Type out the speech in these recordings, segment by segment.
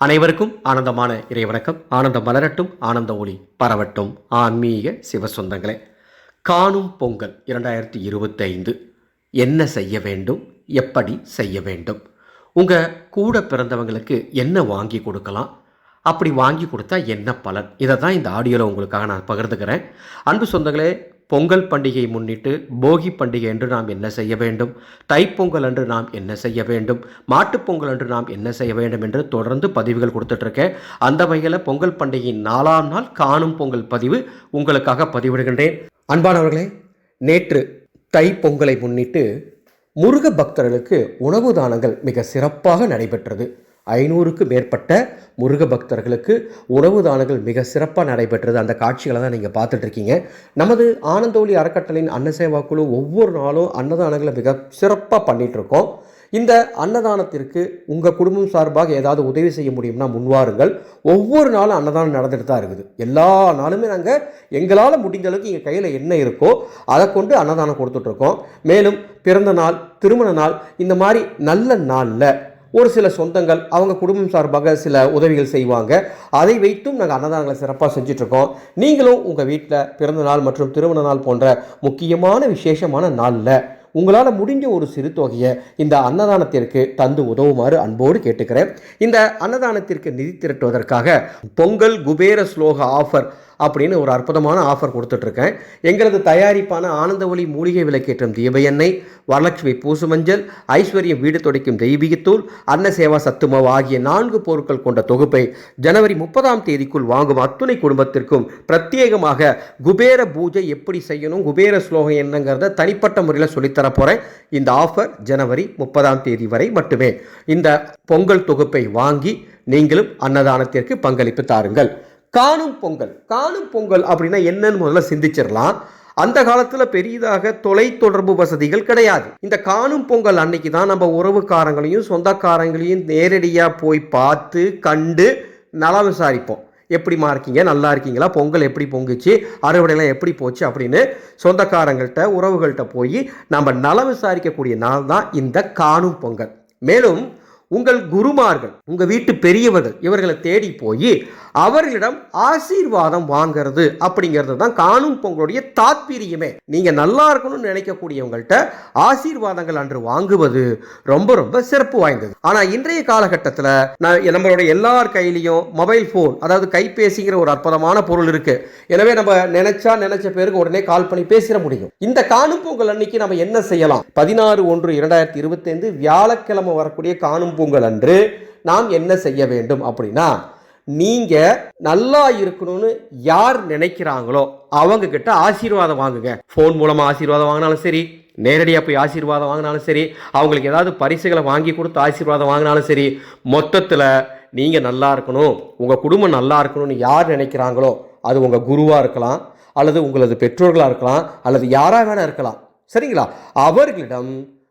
அனைவருக்கும் ஆனந்தமான இறைவணக்கம். ஆனந்தம் மலரட்டும் ஆனந்த ஒளி பரவட்டும். ஆன்மீக சிவ சொந்தங்களே காணும் பொங்கல் இரண்டாயிரத்தி இருபத்தைந்து. என்ன செய்ய வேண்டும்? எப்படி செய்ய வேண்டும்? உங்கள் கூட பிறந்தவங்களுக்கு என்ன வாங்கி கொடுக்கலாம்? அப்படி வாங்கி கொடுத்தா என்ன பலன்? இதை தான் இந்த ஆடியோவில் உங்களுக்காக நான் பகிர்ந்துக்கிறேன். அன்பு சொந்தங்களே பொங்கல் பண்டிகையை முன்னிட்டு போகி பண்டிகை என்று நாம் என்ன செய்ய வேண்டும்? தைப்பொங்கல் அன்று நாம் என்ன செய்ய வேண்டும்? மாட்டுப்பொங்கல் அன்று நாம் என்ன செய்ய வேண்டும் என்று தொடர்ந்து பதிவுகள் கொடுத்துட்ருக்கேன் அந்த வகையில் பொங்கல் பண்டிகையின் நாலாம் நாள் காணும் பொங்கல் பதிவு உங்களுக்காக பதிவிடுகின்றேன். அன்பானவர்களே நேற்று தைப்பொங்கலை முன்னிட்டு முருக பக்தர்களுக்கு உணவு தானங்கள் மிக சிறப்பாக நடைபெற்றது. ஐநூறுக்கு மேற்பட்ட முருக பக்தர்களுக்கு உணவு தானங்கள் மிக சிறப்பாக நடைபெற்றது. அந்த காட்சிகளை தான் நீங்கள் பார்த்துட்ருக்கீங்க நமது ஆனந்தோலி அறக்கட்டளையின் அன்னசேவா குழு ஒவ்வொரு நாளும் அன்னதானங்களை மிக சிறப்பாக பண்ணிகிட்ருக்கோம் இந்த அன்னதானத்திற்கு உங்கள் குடும்பம் சார்பாக ஏதாவது உதவி செய்ய முடியும்னா முன்வாருங்கள். ஒவ்வொரு நாளும் அன்னதானம் நடந்துட்டு தான் இருக்குது. எல்லா நாளுமே நாங்கள் எங்களால் முடிஞ்ச அளவுக்கு எங்கள் கையில் என்ன இருக்கோ அதை கொண்டு அன்னதானம் கொடுத்துட்ருக்கோம் மேலும் பிறந்த நாள் திருமண நாள் இந்த மாதிரி நல்ல நாளில் ஒரு சில சொந்தங்கள் அவங்க குடும்பம் சார்பாக சில உதவிகள் செய்வாங்க. அதை வைத்தும் நாங்கள் அன்னதானங்களை சிறப்பாக செஞ்சிட்ருக்கோம். நீங்களும் உங்கள் வீட்டில் பிறந்த நாள் மற்றும் திருமண நாள் போன்ற முக்கியமான விசேஷமான நாளில் உங்களால் முடிஞ்ச ஒரு சிறு தொகையை இந்த அன்னதானத்திற்கு தந்து உதவுமாறு அன்போடு கேட்டுக்கிறேன். இந்த அன்னதானத்திற்கு நிதி திரட்டுவதற்காக பொங்கல் குபேர ஸ்லோக ஆஃபர் அப்படின்னு ஒரு அற்புதமான ஆஃபர் கொடுத்துட்ருக்கேன். எங்களது தயாரிப்பான ஆனந்த ஒளி மூலிகை விளக்கேற்றும் தீப எண்ணெய் வரலட்சுமி பூசுமஞ்சள் ஐஸ்வர்யம் வீடு துடைக்கும் தெய்வீகத்தூள் அன்ன சேவா சத்துமாவு ஆகிய நான்கு பொருட்கள் கொண்ட தொகுப்பை ஜனவரி முப்பதாம் தேதிக்குள் வாங்கும் அத்துணை குடும்பத்திற்கும் பிரத்யேகமாக குபேர பூஜை எப்படி செய்யணும் குபேர ஸ்லோகம் என்னங்கிறத தனிப்பட்ட முறையில் சொல்லித்தர போகிறேன் இந்த ஆஃபர் ஜனவரி முப்பதாம் தேதி வரை மட்டுமே. இந்த பொங்கல் தொகுப்பை வாங்கி நீங்களும் அன்னதானத்திற்கு பங்களிப்பு தாருங்கள். காணும் பொங்கல். காணும் பொங்கல் அப்படின்னா என்னன்னு முதல்ல சிந்திச்சிடலாம். அந்த காலத்தில் பெரியதாக தொலைத்தொடர்பு வசதிகள் கிடையாது. இந்த காணும் பொங்கல் அன்னைக்கு தான் நம்ம உறவுக்காரங்களையும் சொந்தக்காரங்களையும் நேரடியாக போய் பார்த்து கண்டு நலம் விசாரிப்போம். எப்படிமா இருக்கீங்க? நல்லா இருக்கீங்களா? பொங்கல் எப்படி பொங்குச்சு? அறுவடைலாம் எப்படி போச்சு? அப்படின்னு சொந்தக்காரங்கள்ட்ட உறவுகள்கிட்ட போய் நம்ம நலம் விசாரிக்கக்கூடிய நாள் தான் இந்த காணும் பொங்கல். மேலும் உங்கள் குருமார்கள் உங்கள் வீட்டு பெரியவர்கள் இவர்களை தேடி போய் அவர்களிடம் ஆசீர்வாதம் வாங்கிறது அப்படிங்கிறது தான் காணும் பொங்கலுடைய தாத்பீரியமே. நீங்கள் நல்லா இருக்கணும்னு நினைக்கக்கூடியவங்கள்ட்ட ஆசீர்வாதங்கள் அன்று வாங்குவது ரொம்ப ரொம்ப சிறப்பு வாய்ந்தது. ஆனால் இன்றைய காலகட்டத்தில் நான் நம்மளுடைய எல்லார் கையிலையும் மொபைல் ஃபோன் அதாவது கைபேசிங்கிற ஒரு அற்புதமான பொருள் இருக்கு. எனவே நம்ம நினைச்சா நினைச்ச பேருக்கு உடனே கால் பண்ணி பேசிட முடியும். இந்த காணும் பொங்கல் அன்னைக்கு நம்ம என்ன செய்யலாம்? பதினாறு ஒன்று இரண்டாயிரத்தி இருபத்தைந்து வியாழக்கிழமை வரக்கூடிய காணும் பொங்கல் அன்று நாம் என்ன செய்ய வேண்டும் அப்படின்னா நீங்கள் நல்லா இருக்கணும்னு யார் நினைக்கிறாங்களோ அவங்க கிட்ட ஆசீர்வாதம் வாங்குங்க. ஃபோன் மூலமாக ஆசீர்வாதம் வாங்கினாலும் சரி நேரடியாக போய் ஆசீர்வாதம் வாங்கினாலும் சரி அவங்களுக்கு ஏதாவது பரிசுகளை வாங்கி கொடுத்து ஆசீர்வாதம் வாங்கினாலும் சரி மொத்தத்தில் நீங்கள் நல்லா இருக்கணும் உங்கள் குடும்பம் நல்லா இருக்கணும்னு யார் நினைக்கிறாங்களோ அது உங்கள் குருவாக இருக்கலாம் அல்லது உங்களது பெற்றோர்களாக இருக்கலாம் அல்லது யாராக வேணா இருக்கலாம். சரிங்களா? அவர்களிடம்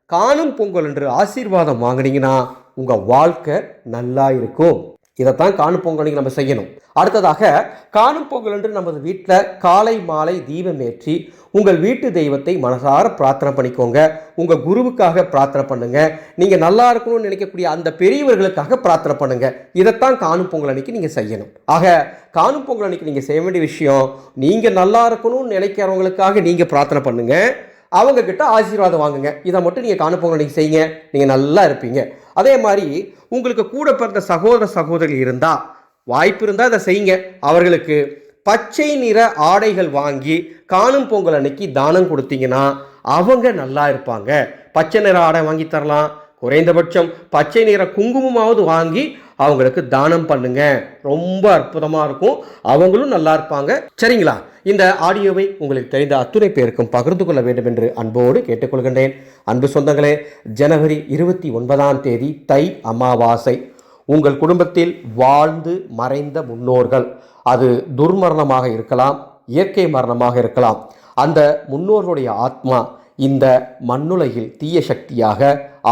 காணும் பொங்கல் என்று ஆசீர்வாதம் வாங்கினீங்கன்னா உங்கள் வாழ்க்கை நல்லா இருக்கும். இதைத்தான் காணும் பொங்கலுக்கு நம்ம செய்யணும். அடுத்ததாக காணும் பொங்கல் என்று நமது வீட்டில் காலை மாலை தீபம் ஏற்றி உங்கள் வீட்டு தெய்வத்தை மனசார பிரார்த்தனை பண்ணிக்கோங்க. உங்கள் குருவுக்காக பிரார்த்தனை பண்ணுங்க. நீங்கள் நல்லா இருக்கணும்னு நினைக்கக்கூடிய அந்த பெரியவர்களுக்காக பிரார்த்தனை பண்ணுங்க. இதைத்தான் காணும் பொங்கல் அன்னைக்கு நீங்கள் செய்யணும். ஆக காணும் பொங்கல் அன்னைக்கு நீங்கள் செய்ய வேண்டிய விஷயம் நீங்கள் நல்லா இருக்கணும்னு நினைக்கிறவங்களுக்காக நீங்கள் பிரார்த்தனை பண்ணுங்க. அவங்க கிட்ட ஆசீர்வாதம் வாங்குங்க. இதை மட்டும் நீங்கள் காணுபொங்கல் அன்னைக்கு செய்யுங்க. நீங்கள் நல்லா இருப்பீங்க. அதே மாதிரி உங்களுக்கு கூட பிறந்த சகோதர சகோதரிகள் இருந்தால் வாய்ப்பு இருந்தால் இதை செய்யுங்க. அவர்களுக்கு பச்சை நிற ஆடைகள் வாங்கி காணும் பொங்கல் அன்னைக்கு தானம் கொடுத்தீங்கன்னா அவங்க நல்லா இருப்பாங்க. பச்சை நிற ஆடை வாங்கி தரலாம். குறைந்தபட்சம் பச்சை நிற குங்குமமாவது வாங்கி அவங்களுக்கு தானம் பண்ணுங்க. ரொம்ப அற்புதமாக இருக்கும். அவங்களும் நல்லா இருப்பாங்க. சரிங்களா? இந்த ஆடியோவை உங்களுக்கு தெரிந்த அத்துணை பேருக்கும் பகிர்ந்து கொள்ள வேண்டும் என்று அன்போடு கேட்டுக்கொள்கின்றேன். அன்பு சொந்தங்களே ஜனவரி இருபத்தி ஒன்பதாம் தேதி தை அமாவாசை. உங்கள் குடும்பத்தில் வாழ்ந்து மறைந்த முன்னோர்கள். அது துர்மரணமாக இருக்கலாம் இயற்கை மரணமாக இருக்கலாம். அந்த முன்னோர்களுடைய ஆத்மா இந்த மண்ணுலகில் தீய சக்தியாக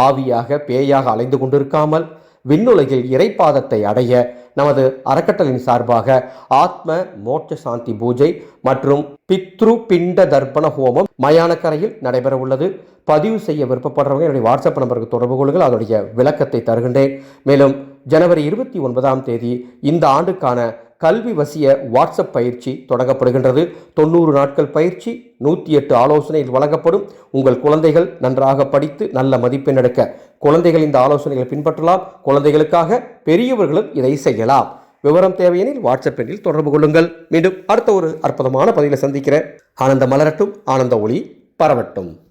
ஆவியாக பேயாக அலைந்து கொண்டிருக்காமல் விண்ணுலகில் இறைப்பாதத்தை அடைய நமது அறக்கட்டளையின் சார்பாக ஆத்ம மோட்ச சாந்தி பூஜை மற்றும் பித்ரு பிண்ட தர்ப்பண ஹோமம் மயானக்கரையில் நடைபெற உள்ளது பதிவு செய்ய விருப்பப்படுறவங்க என்னுடைய வாட்ஸ்அப் நம்பருக்கு தொடர்பு கொள்ளுங்கள். அதனுடைய விளக்கத்தை தருகின்றேன். மேலும் ஜனவரி இருபத்தி ஒன்பதாம் தேதி இந்த ஆண்டுக்கான கல்வி வசிய வாட்ஸ்அப் பயிற்சி தொடங்கப்படுகின்றது. தொண்ணூறு நாட்கள் பயிற்சி நூற்றி எட்டு ஆலோசனைகள் வழங்கப்படும். உங்கள் குழந்தைகள் நன்றாக படித்து நல்ல மதிப்பெண் எடுக்க குழந்தைகள் இந்த ஆலோசனைகளை பின்பற்றலாம். குழந்தைகளுக்காக பெரியவர்களும் இதை செய்யலாம். விவரம் தேவையெனில் வாட்ஸ்அப் எண்ணில் தொடர்பு கொள்ளுங்கள். மீண்டும் அடுத்த ஒரு அற்புதமான பதிவில் சந்திக்கிறேன். ஆனந்த மலரட்டும் ஆனந்த ஒளி பரவட்டும்.